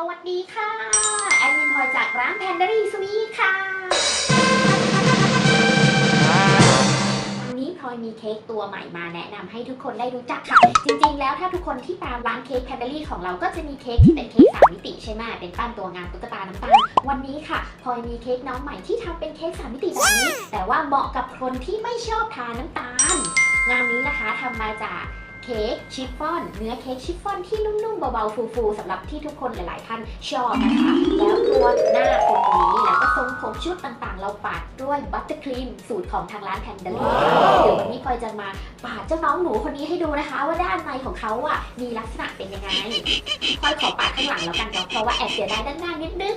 สวัสดีค่ะ แอดมินพลอยจากร้านแพนเด a รี่สวีทค่ะ วันนี้พลอยมีเค้กตัวใหม่มาแนะนำให้ทุกคนได้รู้จักค่ะ จริงๆ แล้วถ้าทุกคนที่ตามร้านเค้กแพนเด a รี่ของเราก็จะมีเค้กที่เป็นเค้กสามมิติใช่ไหมเป็นปั้นตัวงานตุ๊กตาน้ำตาล วันนี้ค่ะพลอยมีเค้กน้องใหม่ที่ทำเป็นเค้กสามมิติแบบนี้ แต่ว่าเหมาะกับคนที่ไม่ชอบทานน้ำตาล งานนี้นะคะทำมาจาก เค้กชิฟฟ่อน เนื้อเค้กชิฟฟ่อนที่นุ่มๆเบาๆฟูๆสำหรับที่ทุกคนหลาย ๆ ท่านชอบนะคะ แล้วตัวหน้าตรงนี้แล้วก็ทรงผมชุดต่างๆ เราปาดด้วยบัตเตอร์ครีมสูตรของทางร้านแพนเดอรี่เดี๋ยววันนี้พลอยจะมาปาดเจ้าน้องหนูคนนี้ให้ดูนะคะ ว่าด้านในของเขาอะมีลักษณะเป็นยังไงพลอยขอปาดข้างหลังแล้วกันเนาะเพราะว่าแอบเสียดายด้านหน้านิดนึง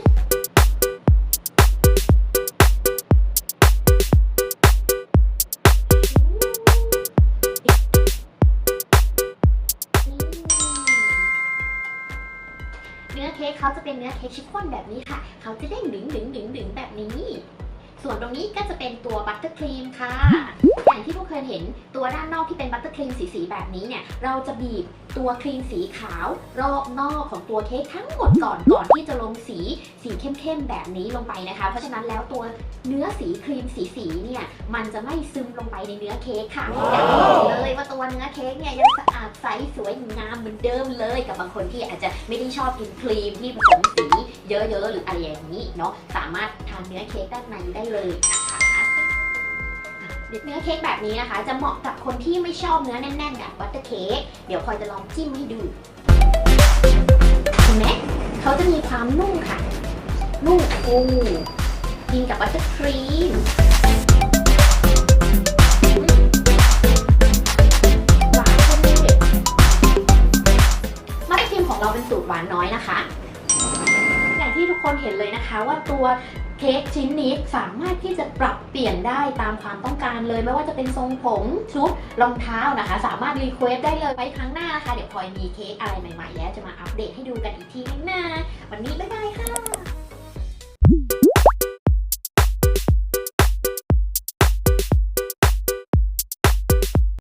เนื้อเค้กเขาจะเป็นเนื้อเค้กชิฟฟ่อนแบบนี้ค่ะ เขาจะเด้งดึงดึงดึงดึงแบบนี้ ส่วนตรงนี้ก็จะเป็นตัวบัตเตอร์ครีมค่ะ ที่พวกเคยเห็นตัวด้านนอกที่เป็นบัตเตอร์ครีมสีๆแบบนี้เนี่ย เราจะบีบตัวครีมสีขาว รอบนอกของตัวเค้กทั้งหมดก่อนก่อนที่จะลงสีสีเข้มๆแบบนี้ลงไปนะคะ เพราะฉะนั้นแล้วตัวเนื้อสีครีมสีๆเนี่ยมันจะไม่ซึมลงไปในเนื้อเค้กค่ะอย่างที่บอกเลยว่าตัวเนื้อเค้กเนี่ยยังสะอาดใสสวยงามเหมือนเดิมเลยกับบางคนที่อาจจะไม่ได้ชอบกินครีมที่ผสมสีเยอะๆหรืออะไรอย่างนี้เนาะสามารถทานเนื้อเค้กด้านในได้เลย เนื้อเค้กแบบนี้นะคะ จะเหมาะกับคนที่ไม่ชอบเนื้อแน่นๆแบบบัตเตอร์เค้กเดี๋ยวพลอยจะลองจิ้มให้ดูเห็นไหมเขาจะมีความนุ่มค่ะ นุ่มฟูกินกับบัตเตอร์ครีมหวานพอดีมาสครีมของเราเป็นสูตรหวานน้อยนะคะ อย่างที่ทุกคนเห็นเลยนะคะ ว่าตัวเค้กชิ้นนี้สามารถที่จะปรับเปลี่ยนได้ตามความต้องการเลย ไม่ว่าจะเป็นทรงผมชุดรองเท้านะคะ สามารถรีเควสได้เลยไปครั้งหน้านะคะ เดี๋ยวพลอยมีเค้กอะไรใหม่ๆแล้วจะมาอัปเดตให้ดูกันอีกทีนึงนะวันนี้บ๊ายบายค่ะ